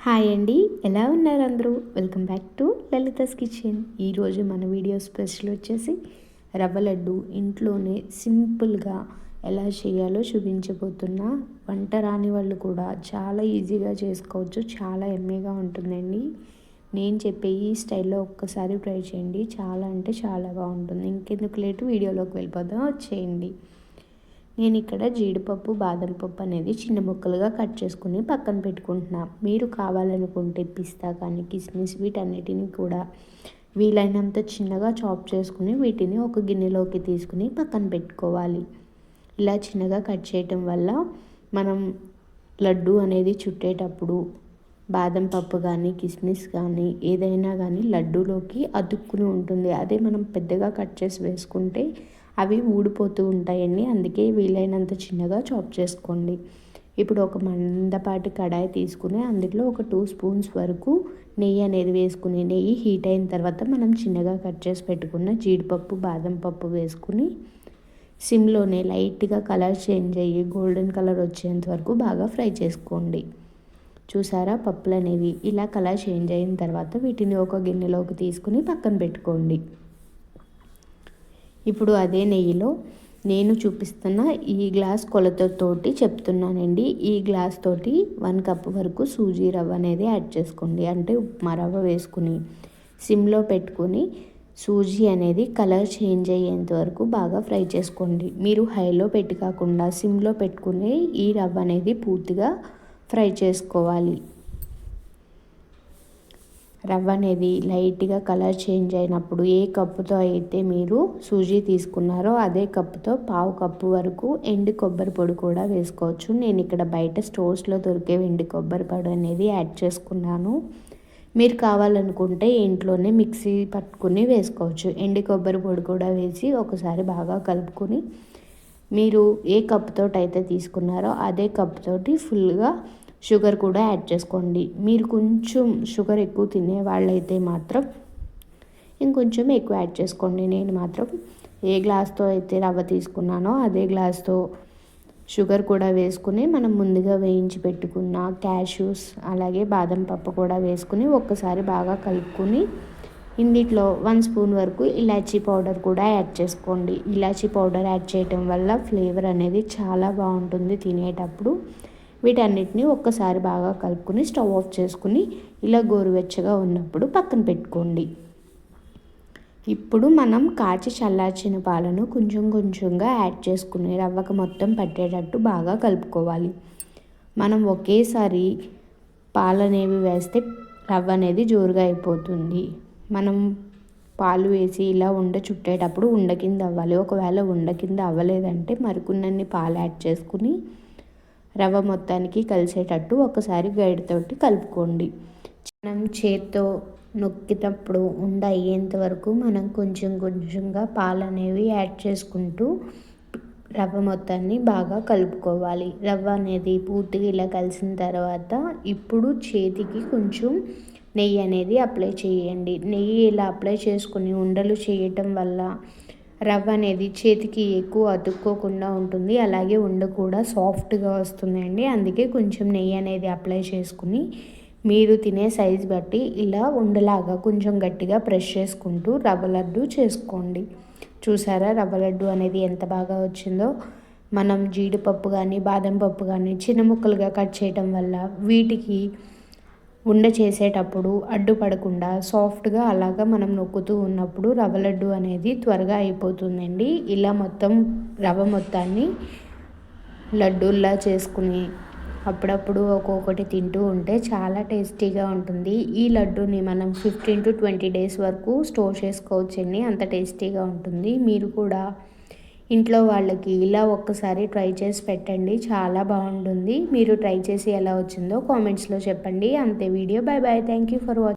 Hi అండి ఎలా ఉన్నారు అందరూ? Welcome back to Lalitha's kitchen ఈరోజు మన వీడియో స్పెషల్ వచ్చేసి రవ్వ లడ్డు ఇంట్లోనే సింపుల్గా ఎలా చేయాలో చూపించబోతున్నా వంట రాని వాళ్ళు కూడా చాలా ఈజీగా చేసుకోవచ్చు చాలా ఎమ్మెగా ఉంటుందండి. నేను చెప్పే ఈ స్టైల్లో ఒక్కసారి ట్రై చేయండి చాలా అంటే చాలా బాగుంటుంది. ఇంకెందుకు లేటు వీడియోలోకి వెళ్ళిపోదాం వచ్చేయండి నేను ఇక్కడ జీడిపప్పు బాదం పప్పు అనేది చిన్న ముక్కలుగా కట్ చేసుకుని పక్కన పెట్టుకుంటున్నా. మీరు కావాలనుకుంటే పిస్తా కానీ కిస్మిస్ వీటన్నిటిని కూడా వీలైనంత చిన్నగా చాప్ చేసుకుని వీటిని ఒక గిన్నెలోకి తీసుకుని పక్కన పెట్టుకోవాలి. ఇలా చిన్నగా కట్ చేయటం వల్ల మనం లడ్డు అనేది చుట్టేటప్పుడు బాదం పప్పు కానీ కిస్మిస్ కానీ ఏదైనా కానీ లడ్డూలోకి అతుక్కుని ఉంటుంది. అదే మనం పెద్దగా కట్ చేసి వేసుకుంటే అవి ఊడిపోతూ ఉంటాయండి. అందుకే వీలైనంత చిన్నగా చాప్ చేసుకోండి. ఇప్పుడు ఒక మందపాటి కడాయి తీసుకుని అందులో ఒక టూ స్పూన్స్ వరకు నెయ్యి అనేది వేసుకుని నెయ్యి హీట్ అయిన తర్వాత మనం చిన్నగా కట్ చేసి పెట్టుకున్న జీడిపప్పు బాదం పప్పు వేసుకుని సిమ్లోనే లైట్గా కలర్ చేంజ్ అయ్యి గోల్డెన్ కలర్ వచ్చేంత వరకు బాగా ఫ్రై చేసుకోండి. చూసారా? పప్పులు అనేవి ఇలా కలర్ చేంజ్ అయిన తర్వాత వీటిని ఒక గిన్నెలోకి తీసుకుని పక్కన పెట్టుకోండి. ఇప్పుడు అదే నెయ్యిలో నేను చూపిస్తున్న ఈ గ్లాస్ కొలతతోటి చెప్తున్నానండి. ఈ గ్లాస్ తోటి వన్ కప్ వరకు సూజీ రవ్వ అనేది యాడ్ చేసుకోండి. అంటే ఉప్మా రవ్వ వేసుకుని సిమ్లో పెట్టుకుని సూజీ అనేది కలర్ చేంజ్ అయ్యేంత వరకు బాగా ఫ్రై చేసుకోండి. మీరు హైలో పెట్టి కాకుండా సిమ్లో పెట్టుకుని ఈ రవ్వ అనేది పూర్తిగా ఫ్రై చేసుకోవాలి. రవ్వ అనేది లైట్గా కలర్ చేంజ్ అయినప్పుడు ఏ కప్పుతో అయితే మీరు సూజీ తీసుకున్నారో అదే కప్పుతో పావు కప్పు వరకు ఎండు కొబ్బరి పొడి కూడా వేసుకోవచ్చు. నేను ఇక్కడ బయట స్టోర్స్లో దొరికే ఎండు కొబ్బరి పొడి అనేది యాడ్ చేసుకున్నాను. మీరు కావాలనుకుంటే ఇంట్లోనే మిక్సీ పట్టుకుని వేసుకోవచ్చు. ఎండు కొబ్బరి పొడి కూడా వేసి ఒకసారి బాగా కలుపుకొని మీరు ఏ కప్పుతో అయితే తీసుకున్నారో అదే కప్తోటి ఫుల్గా షుగర్ కూడా యాడ్ చేసుకోండి. మీరు కొంచెం షుగర్ ఎక్కువ తినే వాళ్ళైతే మాత్రం ఇంకొంచెం ఎక్కువ యాడ్ చేసుకోండి. నేను మాత్రం ఏ గ్లాస్తో అయితే రవ్వ తీసుకున్నానో అదే గ్లాస్తో షుగర్ కూడా వేసుకుని మనం ముందుగా వేయించి పెట్టుకున్న క్యాష్యూస్ అలాగే బాదం పప్పు కూడా వేసుకుని ఒక్కసారి బాగా కలుపుకొని ఇందిట్లో వన్ స్పూన్ వరకు ఇలాచీ పౌడర్ కూడా యాడ్ చేసుకోండి. ఇలాచీ పౌడర్ యాడ్ చేయటం వల్ల ఫ్లేవర్ అనేది చాలా బాగుంటుంది తినేటప్పుడు. వీటన్నిటిని ఒక్కసారి బాగా కలుపుకొని స్టవ్ ఆఫ్ చేసుకుని ఇలా గోరువెచ్చగా ఉన్నప్పుడు పక్కన పెట్టుకోండి. ఇప్పుడు మనం కాచి చల్లార్చిన పాలను కొంచెం కొంచెంగా యాడ్ చేసుకుని రవ్వకు మొత్తం పట్టేటట్టు బాగా కలుపుకోవాలి. మనం ఒకేసారి పాలనేవి వేస్తే రవ్వ అనేది జోరుగా అయిపోతుంది. మనం పాలు వేసి ఇలా ఉండ చుట్టేటప్పుడు ఉండ కింద అవ్వాలి. ఒకవేళ ఉండ కింద అవ్వలేదంటే మరికొన్ని పాలు యాడ్ చేసుకుని రవ్వ మొత్తానికి కలిసేటట్టు ఒకసారి గైడ్తోటి కలుపుకోండి. మనం చేత్తో నొక్కినప్పుడు ఉండ అయ్యేంత వరకు మనం కొంచెం కొంచెంగా పాలు అనేవి యాడ్ చేసుకుంటూ రవ్వ మొత్తాన్ని బాగా కలుపుకోవాలి. రవ్వ అనేది పూర్తిగా ఇలా కలిసిన తర్వాత ఇప్పుడు చేతికి కొంచెం నెయ్యి అనేది అప్లై చేయండి. నెయ్యి ఇలా అప్లై చేసుకుని ఉండలు చేయటం వల్ల రవ్వ అనేది చేతికి ఎక్కువ అతుక్కోకుండా ఉంటుంది. అలాగే ఉండ కూడా సాఫ్ట్గా వస్తుందండి. అందుకే కొంచెం నెయ్యి అనేది అప్లై చేసుకుని మీరు తినే సైజ్ బట్టి ఇలా ఉండలాగా కొంచెం గట్టిగా ప్రెష్ చేసుకుంటూ రవ్వ లడ్డు చేసుకోండి. చూసారా రవ్వ లడ్డు అనేది ఎంత బాగా వచ్చిందో? మనం జీడిపప్పు కానీ బాదం పప్పు కానీ చిన్న ముక్కలుగా కట్ చేయటం వల్ల వీటికి ఉండ చేసేటప్పుడు అడ్డుపడకుండా సాఫ్ట్గా అలాగా మనం నొక్కుతూ ఉన్నప్పుడు రవ్వ లడ్డు అనేది త్వరగా అయిపోతుందండి. ఇలా మొత్తం రవ్వ మొత్తాన్ని లడ్డూల్లా చేసుకుని అప్పుడప్పుడు ఒక్కొక్కటి తింటూ ఉంటే చాలా టేస్టీగా ఉంటుంది. ఈ లడ్డూని మనం ఫిఫ్టీన్ టు ట్వంటీ డేస్ వరకు స్టోర్ చేసుకోవచ్చండి. అంత టేస్టీగా ఉంటుంది. మీరు కూడా ఇంట్లో వాళ్ళకి ఇలా ఒక్కసారి ట్రై చేసి పెట్టండి. చాలా బాగుంటుంది. మీరు ట్రై చేసి ఎలా వచ్చిందో కామెంట్స్లో చెప్పండి. అంతే video. Bye bye thank you for watching